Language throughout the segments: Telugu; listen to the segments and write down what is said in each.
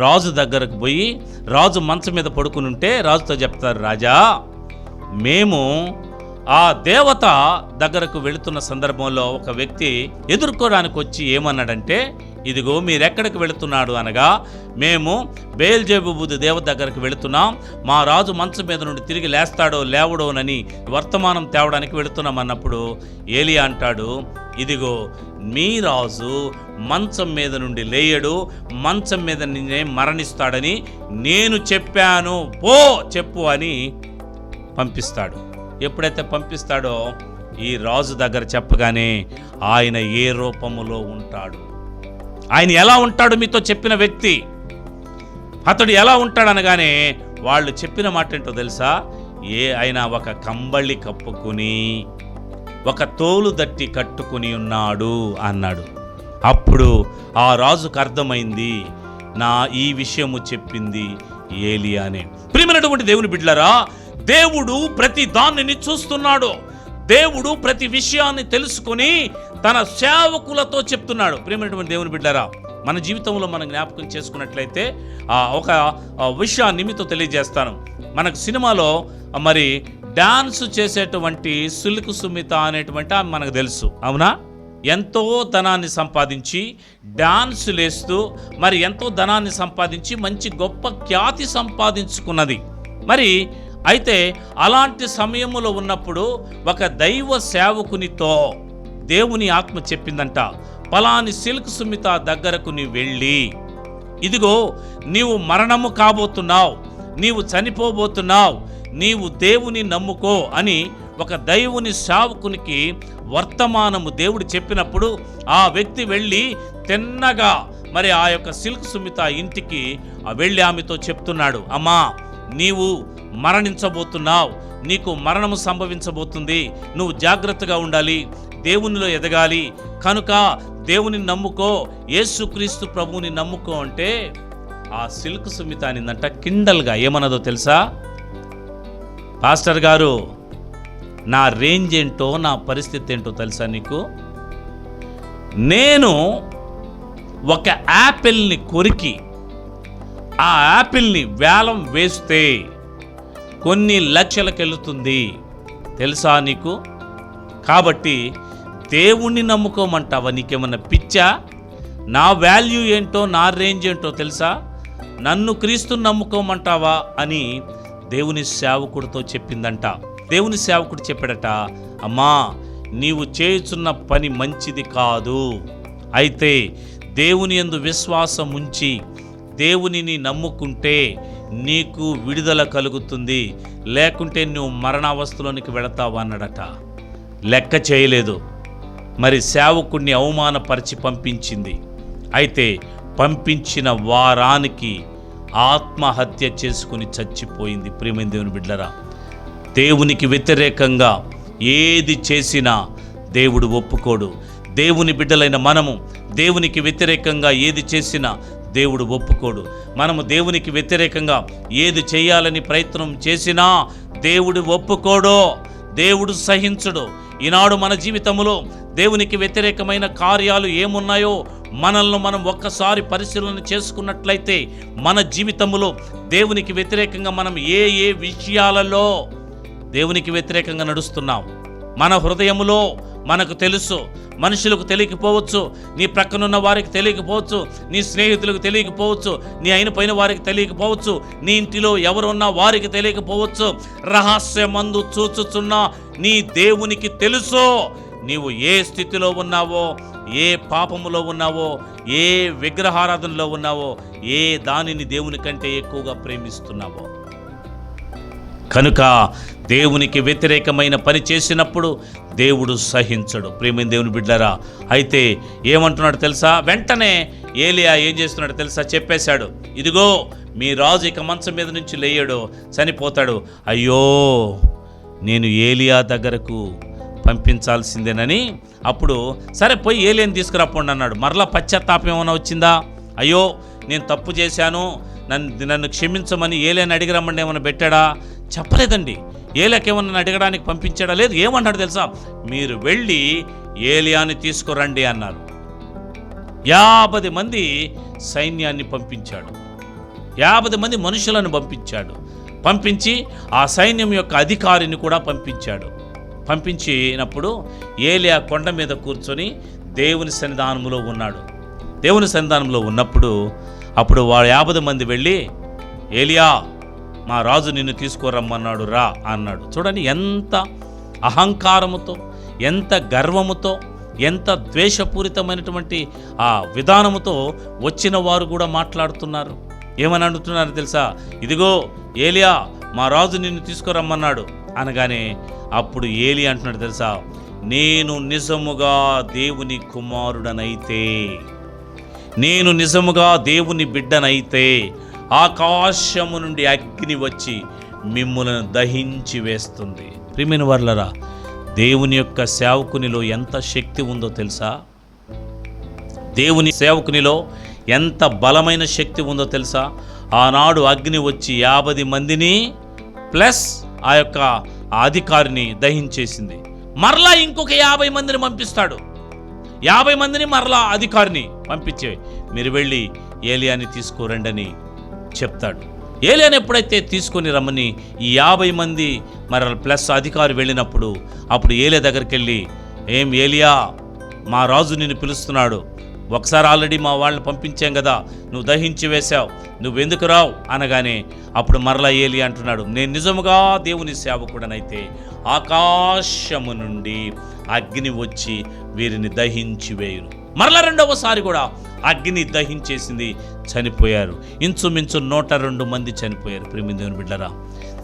రాజు దగ్గరకు పోయి రాజు మంచం మీద పడుకుని ఉంటే రాజుతో చెప్తారు రాజా మేము ఆ దేవత దగ్గరకు వెళుతున్న సందర్భంలో ఒక వ్యక్తి ఎదుర్కోవడానికి వచ్చి ఏమన్నాడంటే ఇదిగో మీరెక్కడికి వెళుతున్నాడు అనగా మేము బేల్జేబుబుది దేవత దగ్గరకు వెళుతున్నాం. మా రాజు మంచం మీద నుండి తిరిగి లేస్తాడో లేవడోనని వర్తమానం తేవడానికి వెళుతున్నాం అన్నప్పుడు ఏలియా అంటాడు ఇదిగో మీ రాజు మంచం మీద నుండి లేయడు మంచం మీద నిన్నే మరణిస్తాడని నేను చెప్పాను. పో చెప్పు అని పంపిస్తాడు. ఎప్పుడైతే పంపిస్తాడో ఈ రాజు దగ్గర చెప్పగానే ఆయన ఏ రూపములో ఉంటాడు? ఆయన ఎలా ఉంటాడు మీతో చెప్పిన వ్యక్తి? అతడు ఎలా ఉంటాడు అనగానే వాళ్ళు చెప్పిన మాట ఏంటో తెలుసా? ఏ ఆయన ఒక కంబళి కప్పుకుని ఒక తోలు దట్టి కట్టుకుని ఉన్నాడు అన్నాడు. అప్పుడు ఆ రాజుకు అర్థమైంది నా ఈ విషయము చెప్పింది ఏలియానే ప్రియమైనటువంటి దేవుని బిడ్లరా దేవుడు ప్రతి దానిని చూస్తున్నాడు. దేవుడు ప్రతి విషయాన్ని తెలుసుకొని తన సేవకులతో చెప్తున్నాడు. ప్రియమైనటువంటి దేవుని బిడ్డరా మన జీవితంలో మనం జ్ఞాపకం చేసుకున్నట్లయితే ఆ, ఒక విషయాన్ని మీతో తెలియజేస్తాను. మనకు సినిమాలో మరి డాన్స్ చేసేటువంటి సులుకు సుమిత అనేటువంటి ఆమె మనకు తెలుసు. అవునా? ఎంతో ధనాన్ని సంపాదించి డాన్స్ లేస్తూ మరి ఎంతో ధనాన్ని సంపాదించి మంచి గొప్ప ఖ్యాతి సంపాదించుకున్నది. మరి అయితే అలాంటి సమయములో ఉన్నప్పుడు ఒక దైవ సేవకునితో దేవుని ఆత్మ చెప్పిందంట పలాని సిల్క్ సుమిత దగ్గరకు నీ వెళ్ళి. ఇదిగో నీవు మరణము కాబోతున్నావు. నీవు చనిపోబోతున్నావు నీవు దేవుని నమ్ముకో అని ఒక దైవుని సేవకునికి వర్తమానము దేవుడు చెప్పినప్పుడు ఆ వ్యక్తి వెళ్ళి తిన్నగా మరి ఆ యొక్క సిల్క్ సుమిత ఇంటికి వెళ్ళి ఆమెతో చెప్తున్నాడు అమ్మా నీవు మరణించబోతున్నావు నీకు మరణము సంభవించబోతుంది నువ్వు జాగ్రత్తగా ఉండాలి దేవునిలో ఎదగాలి కనుక దేవుని నమ్ముకో యేసుక్రీస్తు ప్రభువుని నమ్ముకో అంటే ఆ సిల్క్ సుమిత అనిందంట కిండల్గా ఏమన్నదో తెలుసా? పాస్టర్ గారు నా రేంజ్ ఏంటో నా పరిస్థితి ఏంటో తెలుసా నీకు? నేను ఒక యాపిల్ని కొరికి ఆ యాపిల్ని వేలం వేస్తే కొన్ని లక్షలకు వెళుతుంది తెలుసా నీకు? కాబట్టి దేవుణ్ణి నమ్ముకోమంటావా నీకేమన్నా పిచ్చా? నా వాల్యూ ఏంటో నా రేంజ్ ఏంటో తెలుసా? నన్ను క్రీస్తుని నమ్ముకోమంటావా అని దేవుని సేవకుడితో చెప్పిందంట. దేవుని సేవకుడు చెప్పాడట అమ్మా నీవు చేయుచున్న పని మంచిది కాదు. అయితే దేవుని ఎందు విశ్వాసం ఉంచి దేవునిని నమ్ముకుంటే నీకు విడుదల కలుగుతుంది. లేకుంటే నువ్వు మరణావస్థలోనికి వెళతావు? అన్నాడట. లెక్క చేయలేదు. మరి సేవకుడిని అవమానపరిచి పంపించింది. అయితే పంపించిన వారానికి ఆత్మహత్య చేసుకుని చచ్చిపోయింది ప్రేమైన దేవుని బిడ్డరా దేవునికి వ్యతిరేకంగా ఏది చేసినా దేవుడు ఒప్పుకోడు. దేవుని బిడ్డలైన మనము దేవునికి వ్యతిరేకంగా ఏది చేసినా దేవుడు ఒప్పుకోడు. మనము దేవునికి వ్యతిరేకంగా ఏది చేయాలని ప్రయత్నం చేసినా దేవుడు ఒప్పుకోడు. దేవుడు సహించడు. ఈనాడు మన జీవితంలో దేవునికి వ్యతిరేకమైన కార్యాలు ఏమున్నాయో మనల్ని మనం ఒక్కసారి పరిశీలన చేసుకున్నట్లయితే మన జీవితంలో దేవునికి వ్యతిరేకంగా మనం ఏ ఏ విషయాలలో దేవునికి వ్యతిరేకంగా నడుస్తున్నాం? మన హృదయములో మనకు తెలుసు మనుషులకు తెలియకపోవచ్చు నీ ప్రక్కనున్న వారికి తెలియకపోవచ్చు నీ స్నేహితులకు తెలియకపోవచ్చు నీ అయిన పైన వారికి తెలియకపోవచ్చు నీ ఇంటిలో ఎవరున్నా వారికి తెలియకపోవచ్చు రహస్యమందు చూచుచున్నా నీ దేవునికి తెలుసు. నీవు ఏ స్థితిలో ఉన్నావో ఏ పాపములో ఉన్నావో ఏ విగ్రహారాధనలో ఉన్నావో ఏ దానిని దేవుని కంటే ఎక్కువగా ప్రేమిస్తున్నావో. కనుక దేవునికి వ్యతిరేకమైన పని చేసినప్పుడు దేవుడు సహించడు. ప్రేమైన దేవుని బిడ్డరా అయితే ఏమంటున్నాడు తెలుసా? వెంటనే ఏలియా ఏం చేస్తున్నాడు తెలుసా? చెప్పేశాడు ఇదిగో మీ రాజు ఇక మంచం మీద నుంచి లేయడు చనిపోతాడు. అయ్యో నేను ఏలియా దగ్గరకు పంపించాల్సిందేనని అప్పుడు సరే పోయి ఏలియన్ తీసుకురాపండి అన్నాడు. మరలా పశ్చాత్తాపం ఏమైనా వచ్చిందా? అయ్యో నేను తప్పు చేశాను. నన్ను నన్ను క్షమించమని ఏలేని అడిగి రమ్మండి ఏమైనా పెట్టాడా? చెప్పలేదండి. ఏలియాకేమన్నా అడగడానికి పంపించాడా? లేదు ఏమన్నాడు తెలుసా? మీరు వెళ్ళి ఏలియాని తీసుకురండి అన్నారు. యాభై మంది సైన్యాన్ని పంపించాడు. యాభై మంది మనుషులను పంపించాడు. పంపించి ఆ సైన్యం యొక్క అధికారిని కూడా పంపించాడు. పంపించినప్పుడు ఏలియా కొండ మీద కూర్చొని దేవుని సన్నిధానంలో ఉన్నాడు. దేవుని సన్నిధానంలో ఉన్నప్పుడు అప్పుడు వాడు యాభై మంది వెళ్ళి ఏలియా మా రాజు నిన్ను తీసుకురమ్మన్నాడు రా అన్నాడు. చూడండి ఎంత అహంకారముతో ఎంత గర్వముతో ఎంత ద్వేషపూరితమైనటువంటి ఆ విధానముతో వచ్చిన వారు కూడా మాట్లాడుతున్నారు. ఏమని అంటున్నారు తెలుసా? ఇదిగో ఏలియా మా రాజు నిన్ను తీసుకురమ్మన్నాడు అనగానే అప్పుడు ఏలి అంటున్నాడు తెలుసా? నేను నిజముగా దేవుని కుమారుడనైతే నేను నిజముగా దేవుని బిడ్డనైతే ఆకాశము నుండి అగ్ని వచ్చి మిమ్ములను దహించి వేస్తుంది. ప్రిమిన వర్లరా దేవుని యొక్క సేవకునిలో ఎంత శక్తి ఉందో తెలుసా? దేవుని సేవకునిలో ఎంత బలమైన శక్తి ఉందో తెలుసా? ఆనాడు అగ్ని వచ్చి యాభై మందిని ప్లస్ ఆ యొక్క అధికారిని దహించేసింది. మరలా ఇంకొక యాభై మందిని పంపిస్తాడు. యాభై మందిని మరలా అధికారిని పంపించే. మీరు వెళ్ళి ఏలియాని తీసుకురండని చెప్తాడు. ఏలియాని ఎప్పుడైతే తీసుకొని రమ్మని ఈ యాభై మంది మరి ప్లస్ అధికారి వెళ్ళినప్పుడు అప్పుడు ఏలియా దగ్గరికి వెళ్ళి ఏం ఏలియా మా రాజు నిన్ను పిలుస్తున్నాడు. ఒకసారి ఆల్రెడీ మా వాళ్ళని పంపించాం కదా నువ్వు దహించి వేశావు నువ్వెందుకు రావు? అనగానే అప్పుడు మరలా ఏలి అంటున్నాడు నేను నిజముగా దేవుని సేవకుడనైతే ఆకాశము నుండి అగ్ని వచ్చి వీరిని దహించి వేయును. మరలా రెండవసారి కూడా అగ్ని దహించేసింది చనిపోయారు. ఇంచుమించు నూట రెండు మంది చనిపోయారు. ప్రేమి దేవుని బిడ్డరా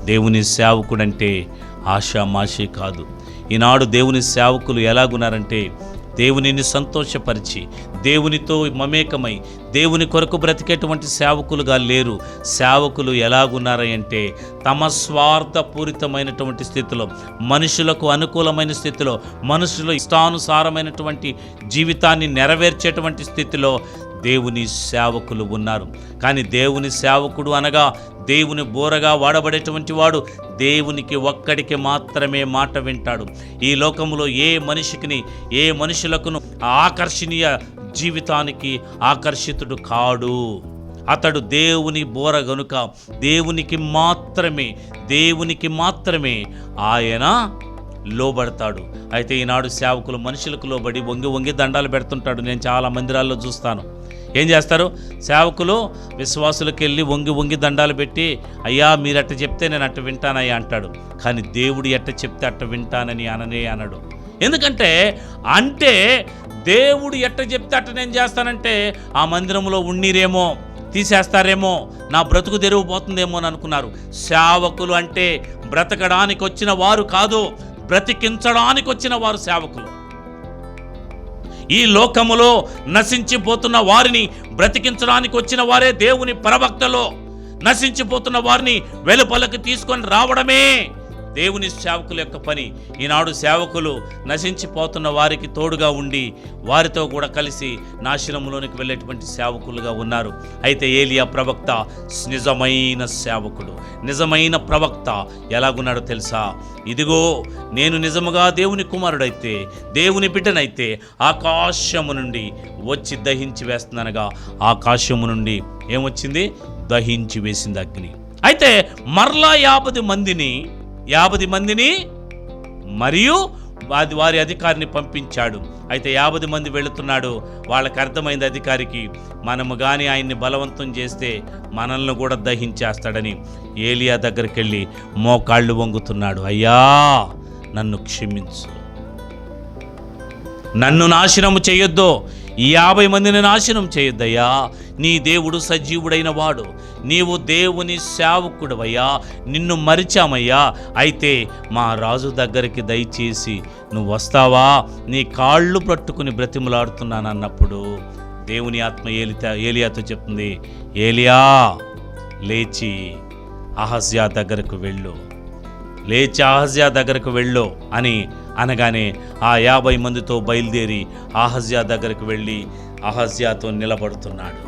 దేవుని సేవకుడంటే ఆషామాషి కాదు. ఈనాడు దేవుని సేవకులు ఎలాగున్నారంటే దేవునిని సంతోషపరిచి దేవునితో మమేకమై దేవుని కొరకు బ్రతికేటువంటి సేవకులుగా లేరు. సేవకులు ఎలాగున్నారంటే తమ స్వార్థపూరితమైనటువంటి స్థితిలో మనుషులకు అనుకూలమైన స్థితిలో మనుషుల ఇష్టానుసారమైనటువంటి జీవితాన్ని నెరవేర్చేటువంటి స్థితిలో దేవుని సేవకులు ఉన్నారు. కానీ దేవుని సేవకుడు అనగా దేవుని బోరగా వాడబడేటువంటి వాడు దేవునికి ఒక్కడికి మాత్రమే మాట వింటాడు. ఈ లోకంలో ఏ మనిషికిని ఏ మనుషులకును ఆకర్షణీయ జీవితానికి ఆకర్షితుడు కాడు. అతడు దేవుని బోర గనుక దేవునికి మాత్రమే దేవునికి మాత్రమే ఆయన లోబడతాడు. అయితే ఈనాడు సేవకులు మనుషులకు లోబడి వంగి వంగి దండాలు పెడుతుంటాడు. నేను చాలా మందిరాల్లో చూస్తాను. ఏం చేస్తారు? సేవకులు విశ్వాసులకు వెళ్ళి వంగి వంగి దండాలు పెట్టి అయ్యా మీరు అట్ట చెప్తే నేను అట్ట వింటానయ్యా అంటాడు. కానీ దేవుడు ఎట్ట చెప్తే అట్ట వింటానని అననే అనడు. ఎందుకంటే అంటే దేవుడు ఎట్ట చెప్తే అట్ట నేను చేస్తానంటే ఆ మందిరంలో ఉన్నీరేమో తీసేస్తారేమో నా బ్రతుకు తెరిగిపోతుందేమో అని అనుకున్నారు. సేవకులు అంటే బ్రతకడానికి వచ్చిన వారు కాదు బ్రతికించడానికి వచ్చిన వారు సేవకులు. ఈ లోకములో నశించిపోతున్న వారిని బ్రతికించడానికి వచ్చిన వారే దేవుని ప్రవక్తలో. నశించిపోతున్న వారిని వెలుపలకు తీసుకొని రావడమే దేవుని సేవకుల యొక్క పని. ఈనాడు సేవకులు నశించిపోతున్న వారికి తోడుగా ఉండి వారితో కూడా కలిసి నాశనంలోనికి వెళ్ళేటువంటి సేవకులుగా ఉన్నారు. అయితే ఏలియా ప్రవక్త నిజమైన సేవకుడు. నిజమైన ప్రవక్త ఎలాగున్నాడో తెలుసా? ఇదిగో నేను నిజముగా దేవుని కుమారుడైతే దేవుని బిడ్డనైతే ఆకాశము నుండి వచ్చి దహించి వేస్తుందనగా ఆకాశము నుండి ఏమొచ్చింది? దహించి వేసింది అగ్ని. అయితే మరలా యాభై మందిని యాభై మందిని మరియు అది వారి అధికారిని పంపించాడు. అయితే యాభై మంది వెళుతున్నాడు. వాళ్ళకి అర్థమైంది అధికారికి మనము కానీ ఆయన్ని బలవంతం చేస్తే మనల్ని కూడా దహించేస్తాడని. ఏలియా దగ్గరికి వెళ్ళి మోకాళ్ళు వంగుతున్నాడు. అయ్యా నన్ను క్షమించు. నన్ను నాశనము చేయొద్దు. ఈ యాభై మందిని నాశనం చేయొద్దయ్యా. నీ దేవుడు సజీవుడైన వాడు నీవు దేవుని సేవకుడవయ్యా. నిన్ను మరిచామయ్యా. అయితే మా రాజు దగ్గరికి దయచేసి నువ్వు వస్తావా? నీ కాళ్ళు పట్టుకుని బ్రతిమలాడుతున్నాను అన్నప్పుడు దేవుని ఆత్మ ఏలిత ఏలియాతో చెప్తుంది ఏలియా లేచి అహజ్యా దగ్గరకు వెళ్ళు. లేచి అహజ్యా దగ్గరకు వెళ్ళు అని అనగానే ఆ యాభై మందితో బయలుదేరి అహజ్యా దగ్గరకు వెళ్ళి అహజ్యాతో నిలబడుతున్నాడు.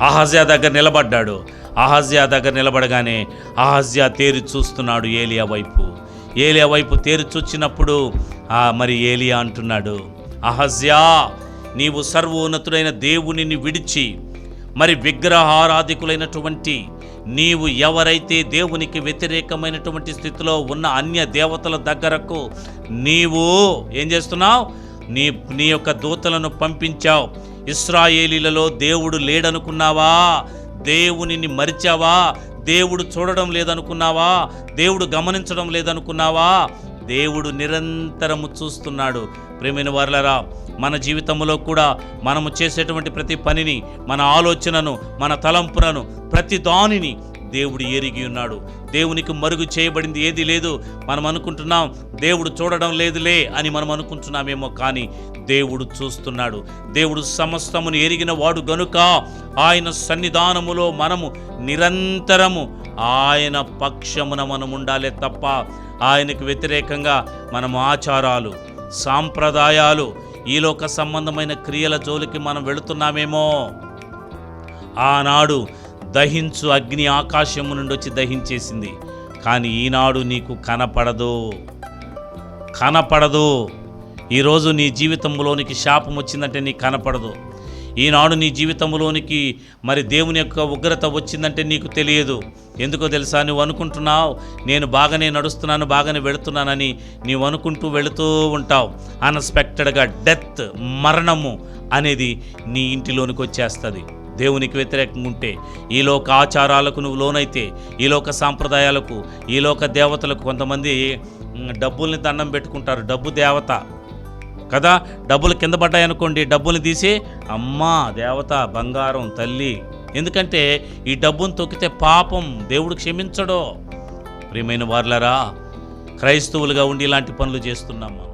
అహజ్యా దగ్గర నిలబడ్డాడు. అహజ్యా దగ్గర నిలబడగానే అహజ్యా తేరి చూస్తున్నాడు ఏలియా వైపు. ఏలియా వైపు తేరి చూచినప్పుడు మరి ఏలియా అంటున్నాడు అహజ్యా నీవు సర్వోన్నతుడైన దేవునిని విడిచి మరి విగ్రహారాధికులైనటువంటి నీవు ఎవరైతే దేవునికి వ్యతిరేకమైనటువంటి స్థితిలో ఉన్న అన్య దేవతల దగ్గరకు నీవు ఏం చేస్తున్నావు? నీ నీ యొక్క దూతలను పంపించావు. ఇస్రాయేలీలలో దేవుడు లేడనుకున్నావా? దేవునిని మరిచావా? దేవుడు చూడడం లేదనుకున్నావా? దేవుడు గమనించడం లేదనుకున్నావా? దేవుడు నిరంతరము చూస్తున్నాడు. ప్రేమైన వారలరా మన జీవితంలో కూడా మనము చేసేటువంటి ప్రతి పనిని మన ఆలోచనను మన తలంపులను ప్రతి దానిని దేవుడు ఎరిగి ఉన్నాడు. దేవునికి మరుగు చేయబడింది ఏది లేదు. మనం అనుకుంటున్నాం దేవుడు చూడడం లేదులే అని మనం అనుకుంటున్నామేమో కానీ దేవుడు చూస్తున్నాడు. దేవుడు సమస్తమును ఎరిగిన వాడు గనుక ఆయన సన్నిధానములో మనము నిరంతరము ఆయన పక్షమున మనం ఉండాలే తప్ప ఆయనకు వ్యతిరేకంగా మనం ఆచారాలు సాంప్రదాయాలు ఈలోక సంబంధమైన క్రియల జోలికి మనం వెళుతున్నామేమో? ఆనాడు దహించు అగ్ని ఆకాశము నుండి వచ్చి దహించేసింది. కానీ ఈనాడు నీకు కనపడదు. కనపడదు. ఈరోజు నీ జీవితంలోనికి శాపం వచ్చిందంటే నీకు కనపడదు. ఈనాడు నీ జీవితంలోనికి మరి దేవుని యొక్క ఉగ్రత వచ్చిందంటే నీకు తెలియదు. ఎందుకో తెలుసా? నువ్వు అనుకుంటున్నావు నేను బాగానే నడుస్తున్నాను బాగానే వెళుతున్నానని నీవు అనుకుంటూ వెళుతూ ఉంటావు. అన్ఎక్స్పెక్టెడ్గా డెత్ మరణము అనేది నీ ఇంటిలోనికి వచ్చేస్తుంది. దేవునికి వ్యతిరేకంగా ఉంటే ఈ లోక ఆచారాలకు నువ్వు లోనైతే ఈ లోక సాంప్రదాయాలకు ఈ లోక దేవతలకు కొంతమంది డబ్బుల్ని దండం పెట్టుకుంటారు. డబ్బు దేవత. కదా? డబ్బులు కింద పడ్డాయనుకోండి డబ్బులు తీసి అమ్మా దేవత బంగారం తల్లి. ఎందుకంటే ఈ డబ్బును తొక్కితే పాపం దేవుడు క్షమించడో. ప్రియమైన వార్లరా క్రైస్తవులుగా ఉండి ఇలాంటి పనులు చేస్తున్నామా?